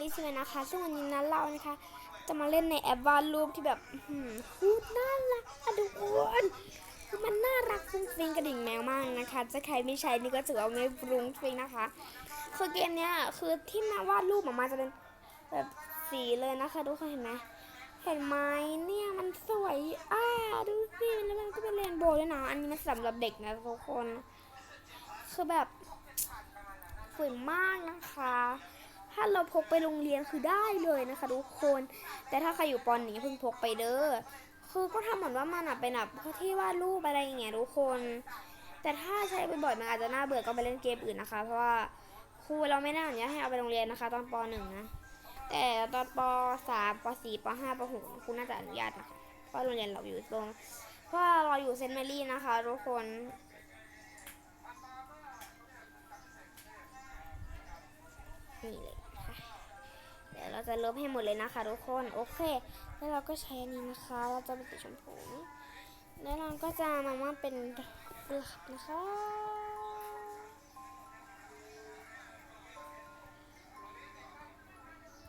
ลิสเลยนะคะ ซึ่งวันนี้นะเรานะคะ จะมาเล่นในแอปวาดรูปที่แบบหูดน่ารักอะทุกคนคือมันน่ารักฟุ้งฟิ้งกระดิ่งแมวมากนะคะจะใครไม่ใช้นี่ก็ถือว่าไม่ฟรุ้งฟิ้งนะคะ คือเกมเนี้ยคือที่มาวาดรูปออกมาจะเป็นแบบสีเลยนะคะทุกคนเห็นไหมเห็นไหมเนี่ยมันสวยอ่าดูสิแล้วมันก็เป็นเรนโบว์ด้วยนะอันนี้มันสำหรับเด็กนะทุกคน คือแบบสวยมากนะคะ ถ้าเราพกไปโรงเรียนคือได้เลยนะคะทุกคน แต่ถ้าใครอยู่ปอนนี้เพิ่งพกไปเด้อคือก็ทำเหมือนว่ามันอะเป็นแบบที่วาดรูปอะไรอย่างเงี้ยทุกคน แต่ถ้าใช้บ่อยๆมันอาจจะน่าเบื่อก็ไปเล่นเกมอื่นนะคะ เพราะว่าครูเราไม่แน่อนุญาตให้เอาไปโรงเรียนนะคะ ตอนปหนึ่งนะแต่ตอนปสามปสี่ปห้าปหกครูน่าจะอนุญาตนะคะเพราะโรงเรียนเราอยู่ตรงเพราะเราอยู่เซนต์แมรี่นะคะทุกคนนี่เลย เราจะลบให้หมดเลยนะคะทุกคน โอเค แล้วเราก็ใช้อันนี้นะคะ เราจะเป็นสีชมพูแล้วเราก็จะมาว่าเป็นดอกกุหลาบนะคะ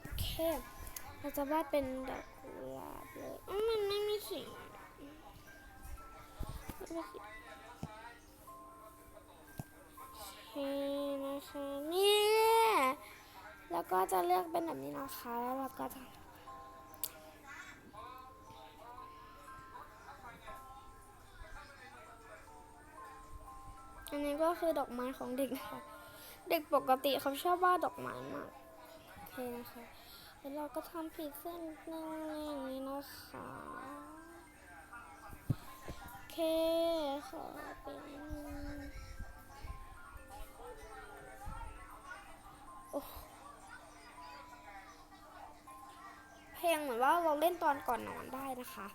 โอเค เราจะวาดเป็นดอกกุหลาบเลยอื้อมันไม่มีสีไม่มีสีนะคะนี่ แล้วก็จะเลือกเป็นแบบนี้นะคะ แล้วเราก็จะอันนี้ก็คือดอกไม้ของเด็กนะคะ เด็กปกติเขาชอบวาดดอกไม้มากโอเคนะคะแล้วเราก็ทำผิดเส้นนึงอย่างนี้นะคะโอเคขอเป็น ว่าเราเล่นตอนก่อนนอนได้นะคะ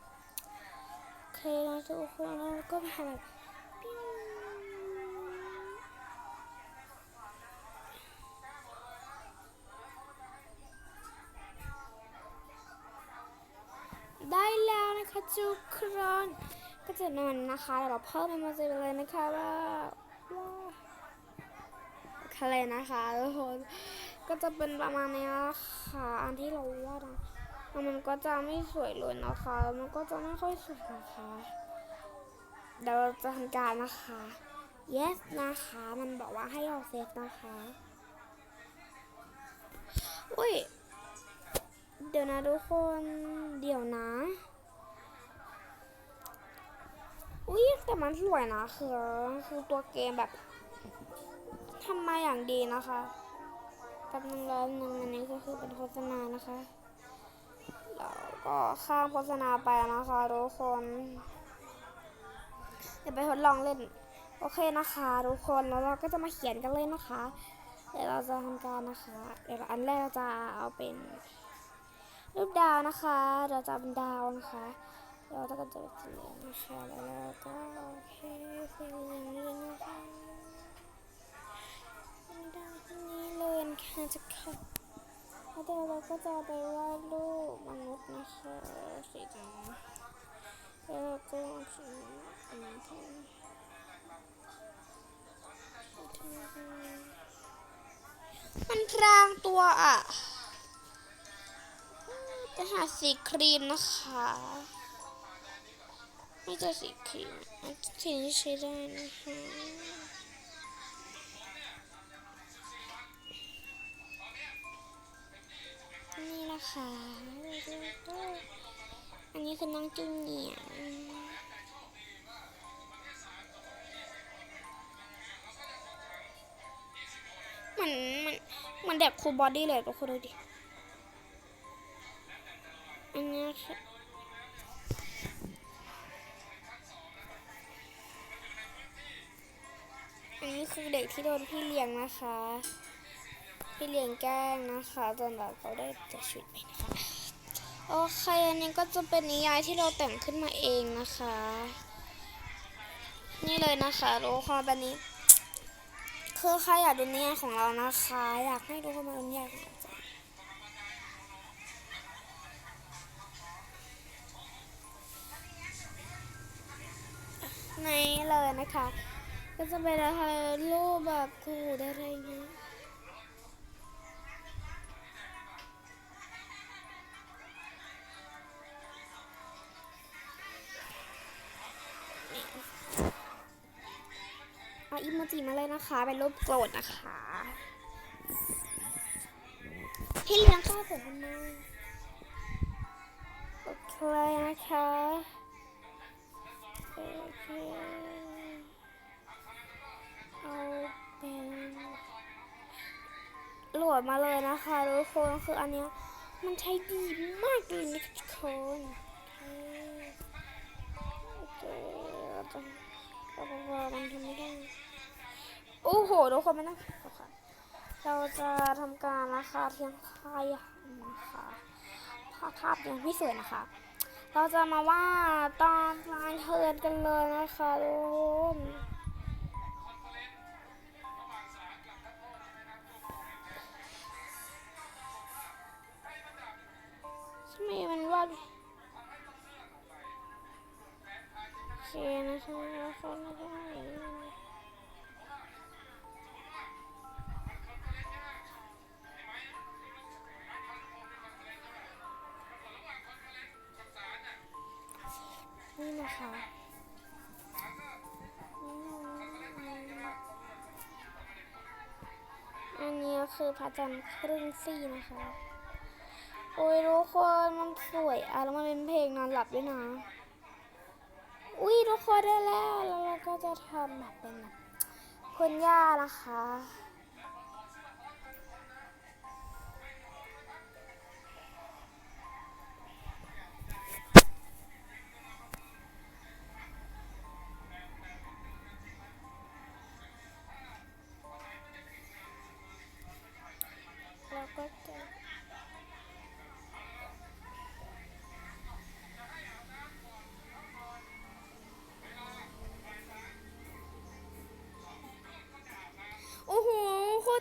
โอเคนะทุกคนแล้วก็มาแบบได้แล้วนะคะทุกคนก็จะนอนนะคะเดี๋ยวเราเพิ่มมันมาจะเลยนะคะว่าว่าอะไรนะคะทุกคนก็จะเป็นประมาณนี้นะคะอันที่เราวาดอะ มันก็จะไม่สวยเลยนะคะ มันก็จะไม่ค่อยสวยนะคะเดี๋ยวเราจะทำการนะคะ yes นะคะ มันบอกว่าให้เราเซฟนะคะอุ้ย เดี๋ยวนะทุกคน เดี๋ยวนะ อุ้ยแต่มันสวยนะคือคือตัวเกมแบบทำมาอย่างดีนะคะแป๊บนึงแล้วนึงอันนี้ก็คือเป็นโฆษณานะคะ แล้วก็ข้ามโฆษณาไปนะคะทุกคนเดี๋ยวไปทดลองเล่น โอเคนะคะทุกคนแล้วเราก็จะมาเขียนกันเลยนะคะ เดี๋ยวเราจะทำการนะคะ เดี๋ยวอันแรกเราจะเอาเป็นรูปดาวนะคะ เราจะเป็นดาวนะคะเราจะก็จะเป็นสีเหลืองนะคะแล้วเราก็โอเคสีเหลืองเลยนะคะเป็นดาวที่นี้เลยนะคะจะเข้า เดี๋ยวเราก็จะไปวาดรูปมนุษย์นะคะสีดำแล้วเราก็สีอันนี้ทนมันพรางตัวอะ จะหาสีครีมนะคะ ไม่เจอสีครีมอันสีนี้ใช้ได้นะคะ นี่นะคะอันนี้คือน้องจูเนียร์เหมือนมันมือนแบบคูบอดี้เลยทุกคนดูดิ อันนี้ค่ะอันนี้คือเด็กที่โดนพี่เลี้ยงนะคะ พี่เลี้ยงแกล้งนะคะจนแบบเขาได้เสียชีวิตไปนะคะโอเคอันนี้ก็จะเป็นนิยายที่เราแต่งขึ้นมาเองนะคะ นี่เลยนะคะทุกคนแบบนี้คือใครอยากดูนิยายของเรานะคะ อยากให้ทุกคนมาดูนิยายของเราในเลยนะคะ ก็จะเป็นอะไรรูปแบบกูดอะไรเงี้ย อีโมจิมาเลยนะคะ เป็นรูปโกรธนะคะ พี่เลี้ยงข้าวผมทำไมโอเคนะคะโอเคเอาเป็นโหลดมาเลยนะคะทุกคนคืออันเนี้ยมันใช้ดีมากเลยนะคะทุกคนโอเคโอเคเราจะเราจะมันทำไม่ได้ โอ้โหทุกคนไม่ต้องค่ะเราจะทำการนะคะเทียงคายนะคะภาพภาพยังไม่สวยนะคะ เราจะมาว่าตอนลางเทินกันเลยนะคะทุกคนทำไมมันว่าโอเคนะคะทุกคนนะคะ นะคะอันนี้คือพระจันทร์ครึ่งซี่นะคะ โอ้ยทุกคนมันสวยอะแล้วมันเป็นเพลงนอนหลับด้วยนะ อุ้ยทุกคนได้แล้ว แล้วเราก็จะทำแบบเป็นคุณย่านะคะ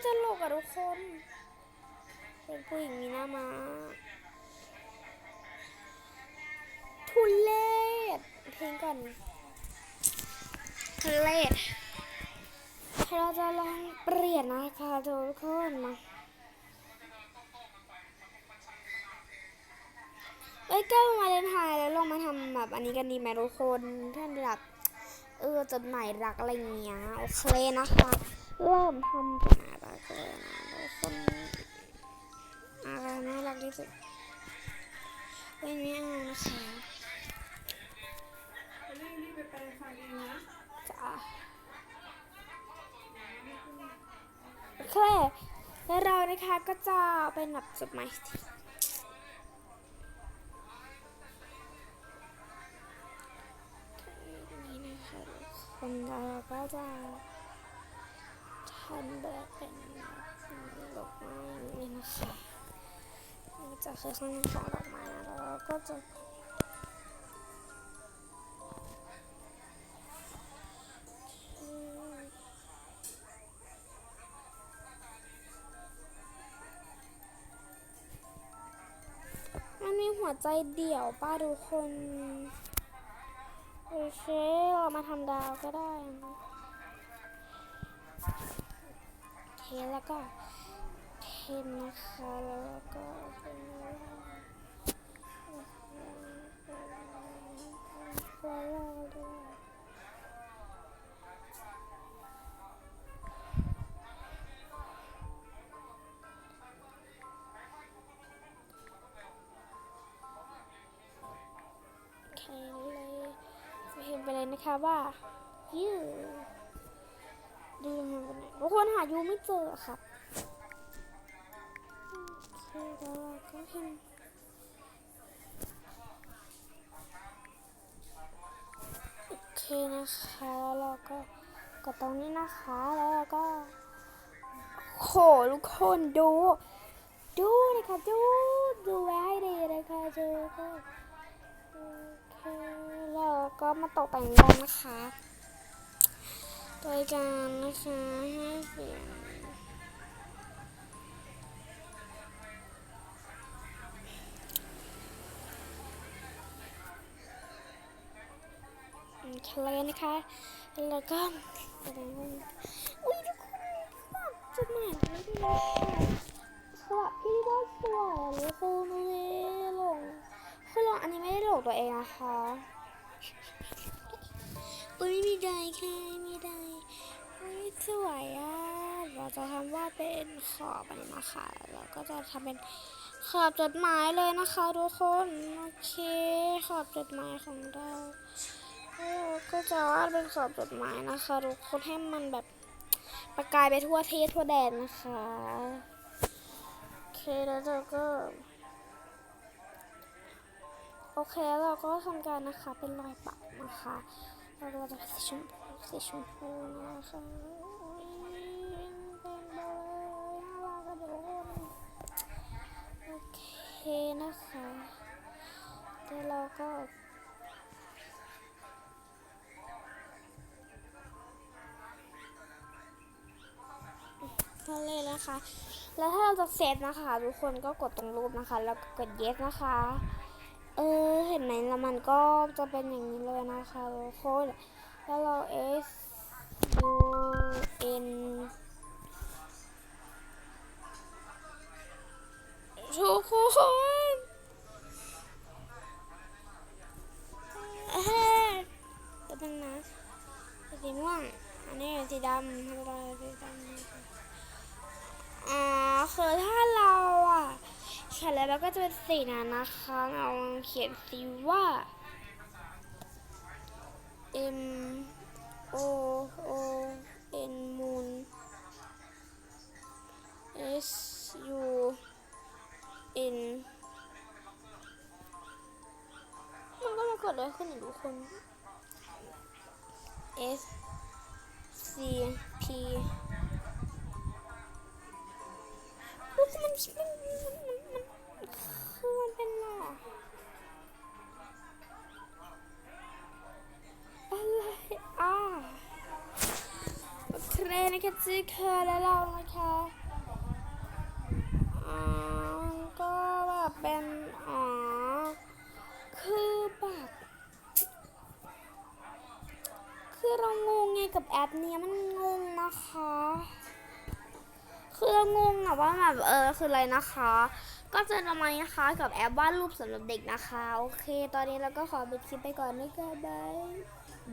ตลกอะทุกคนเป็นผู้หญิงมีหน้ามาทุเลศเพลงก่อนทุเลศเราจะลองเปลี่ยนนะคะทุกคนมาเอ้ยก็มาเล่นไทน์แล้วลองมาทำแบบอันนี้กันดีไหมทุกคนท่านแบบเออจดหมายรักอะไรเงี้ยโอเคนะคะ เริ่มทำจดหมายรักเลยนะทุกคนอะไรน่ารักที่สุดว้ยไม่เอานะคะรีบรีบไปแปลงฟันเองนะจ้าโอเคแล้วเรานะคะก็จะเป็นแบบจดหมายที่นี่นะคะคนเราก็จะ ทำแบบเป็นดอกไม้อย่นี้นะคะนี่จะคือข้างในของดอกไม้นะแล้วเราก็จะมันมีหัวใจเดี่ยวป้าทุกคน โอเคเรามาทำดาวก็ได้นะ แล้วก็เทนนะคะแล้วก็เป็นฟลยโอเลยจะพิมพ์ไปเลยนะคะว่ายู ดูยังไงกันเนี่ยทุกคนหายูไม่เจอค่ะโอเคแล้วก็โอเคนะคะแล้วก็กดตรงนี้นะคะแล้วก็โหทุกคนดู ดูนะคะดูดูไว้ให้ดีนะคะเจอก็โอเคแล้วก็มาตกแต่งกันนะคะ โดยการนะคะให้เสียงโอเลนะคะ แล้วก็อุ้ยทุกคนแบบจดหมายไม่ดีเลยสวัสดีก็สวยเลยคุณเลยหลงคือเราอันนี้ไม่ได้โหลดตัวเองนะคะ อุ้ยม่ได้ค่ม่ได้อุ๊ยสวยอะเราจะทำว่าเป็นขอบอันนี้นะคะแล้วก็จะทำเป็นขอบจดหมายเลยนะคะทุกคนโอเคขอบจดหมายของเราแล้วเราก็จะวาดเป็นขอบจดหมายนะคะทุกคนให้มันแบบประกายไปทั่วเทศทั่วแดนนะคะโอเคแล้วเราก็โอเคแล้วเราก็ทำการนะคะเป็นรอยปักนะคะ แล้วเราจะสีชมพูสีชมพูนะคะโอเคนะคะแล้วเราก็ก็เลยนะคะ แล้วถ้าเราจะเซตนะคะ ทุกคนก็กดตรงรูปนะคะ แล้วก็กด yes นะคะ เออเห็นไหมแล้วมันก็จะเป็นอย่างนี้เลยนะคะทุกคนแล้วเรา S U N ทุกคนเฮ้ยตัวนึงนะสีม่วงอันนี้สีดำทำอะไรสีดำอ๋อคือถ้าเราอะ เขียน แล้วก็จะเป็นสีนั้นนะคะเราเขียนสีว่า M O O N moon S U N มันก็มาเกิดอะไรขึ้นอีกทุกคน S C P ลูกมันมัน โอเคนะคะจีเคอแล้วเรานะคะก็แบบเป็นอ๋อคือแบบคือเรางงไงกับแอปเนี้ยมันงงนะคะ คือเรางงอะว่าแบบเออคืออะไรนะคะ ก็จอทำไมนะคะกับแอปวาดรูปสำหรับเด็กนะคะ โอเค ตอนนี้เราก็ขอปิดคลิปไปก่อนนะคะบาย